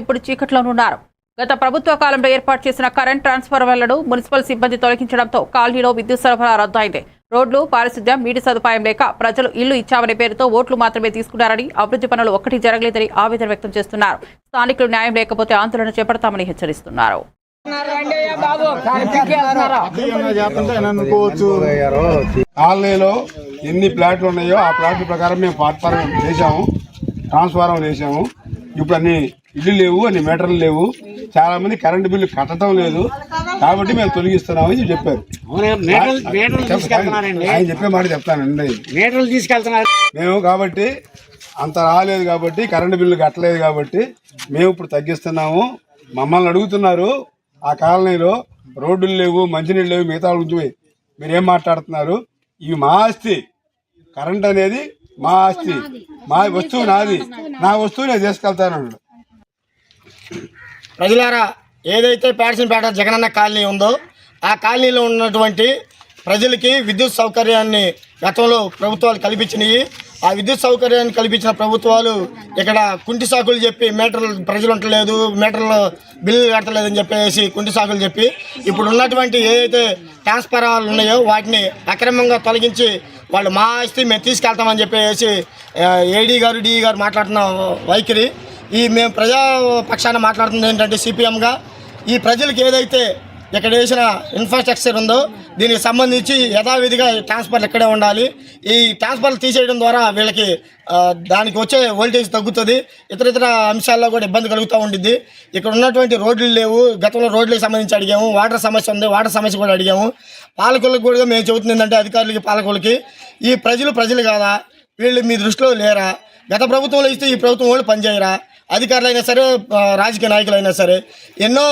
ఇప్పుడు చీకట్లోనున్నారు గత ప్రభుత్వ కాలంలో ఏర్పాటు చేసిన కరెంట్ ట్రాన్స్ఫార్మర్లను మున్సిపల్ సిబ్బంది తొలగించడంతో కాలనీలో విద్యుత్ సరఫరా రద్దయింది. రోడ్లు పారిశుద్ధ్యం నీటి సదుపాయం లేక ప్రజలు ఇల్లు ఇచ్చామనే పేరుతో ఓట్లు మాత్రమే తీసుకున్నారని అభివృద్ధి పనులు ఒక్కటి జరగలేదని ఆవేదన వ్యక్తం చేస్తున్నారు. స్థానికులు న్యాయం లేకపోతే ఆందోళన చేపడతామని హెచ్చరిస్తున్నారు. కాలనీలో ఎన్ని ప్లాట్లు ఉన్నాయో ఆ ప్లాట్ల ప్రకారం మేము ప్లాట్ఫారం ట్రాన్స్ఫారం చేసాము ఇప్పుడు అన్ని ఇల్లు లేవు అన్ని మీటర్లు లేవు. చాలా మంది కరెంటు బిల్లు కట్టడం లేదు. కాబట్టి మేము తొలగిస్తున్నామని చెప్పారు. ఆయన చెప్పే మాట చెప్తానండి మీటర్లు తీసుకెళ్తున్నారు. మేము కాబట్టి అంత రాలేదు కాబట్టి కరెంటు బిల్లు కట్టలేదు కాబట్టి మేము ఇప్పుడు తగ్గిస్తున్నాము. మమ్మల్ని అడుగుతున్నారు ఆ కాలనీలో రోడ్లు లేవు మంచినీళ్ళు లేవు మిగతా వాళ్ళ గురించి మీరు ఏం మాట్లాడుతున్నారు? ఇవి మా ఆస్తి కరెంట్ అనేది మా ఆస్తి. మా వస్తువు నాది. నా వస్తువు నేను తీసుకెళ్తాను ప్రజలారా ఏదైతే పేట జగనన్న కాలనీ ఉందో ఆ కాలనీలో ఉన్నటువంటి ప్రజలకి విద్యుత్ సౌకర్యాన్ని గతంలో ప్రభుత్వాలు కల్పించినాయి. ఆ విద్యుత్ సౌకర్యాన్ని కల్పించిన ప్రభుత్వాలు ఇక్కడ కుంటి సాకులు చెప్పి మీటర్లు ప్రజలు ఉండలేదు మీటర్లు బిల్లు కట్టలేదని చెప్పేసి కుంటి సాకులు చెప్పి ఇప్పుడు ఉన్నటువంటి ఏదైతే ట్రాన్స్ఫారాలు ఉన్నాయో వాటిని అక్రమంగా తొలగించి వాళ్ళు మా ఆస్తి మేము తీసుకెళ్తామని చెప్పేసి ఏడీ గారు డిఈ గారు మాట్లాడుతున్న వైఖరి ఈ మేము ప్రజా పక్షాన మాట్లాడుతుంది ఏంటంటే సిపిఎంగా. ఈ ప్రజలకు ఏదైతే ఇక్కడ వేసిన ఇన్ఫ్రాస్ట్రక్చర్ ఉందో దీనికి సంబంధించి యథావిధిగా ట్రాన్స్ఫర్లు ఇక్కడే ఉండాలి. ఈ ట్రాన్స్ఫర్లు తీసేయడం ద్వారా వీళ్ళకి దానికి వచ్చే వోల్టేజ్ తగ్గుతుంది. ఇతర ఇతర అంశాల్లో కూడా ఇబ్బంది కలుగుతూ ఉండిద్ది. ఇక్కడ ఉన్నటువంటి రోడ్లు లేవు. గతంలో రోడ్లకు సంబంధించి అడిగాము. వాటర్ సమస్య ఉంది. వాటర్ సమస్య కూడా అడిగాము. పాలకులకు కూడా మేము చెబుతుంది ఏంటంటే అధికారులకి పాలకులకి ఈ ప్రజలు ప్రజలు కాదా? వీళ్ళు మీ దృష్టిలో లేరా? గత ప్రభుత్వంలో ఇస్తే ఈ ప్రభుత్వం వాళ్ళు పనిచేయరా? అధికారులైనా సరే రాజకీయ నాయకులైనా సరే ఎన్నో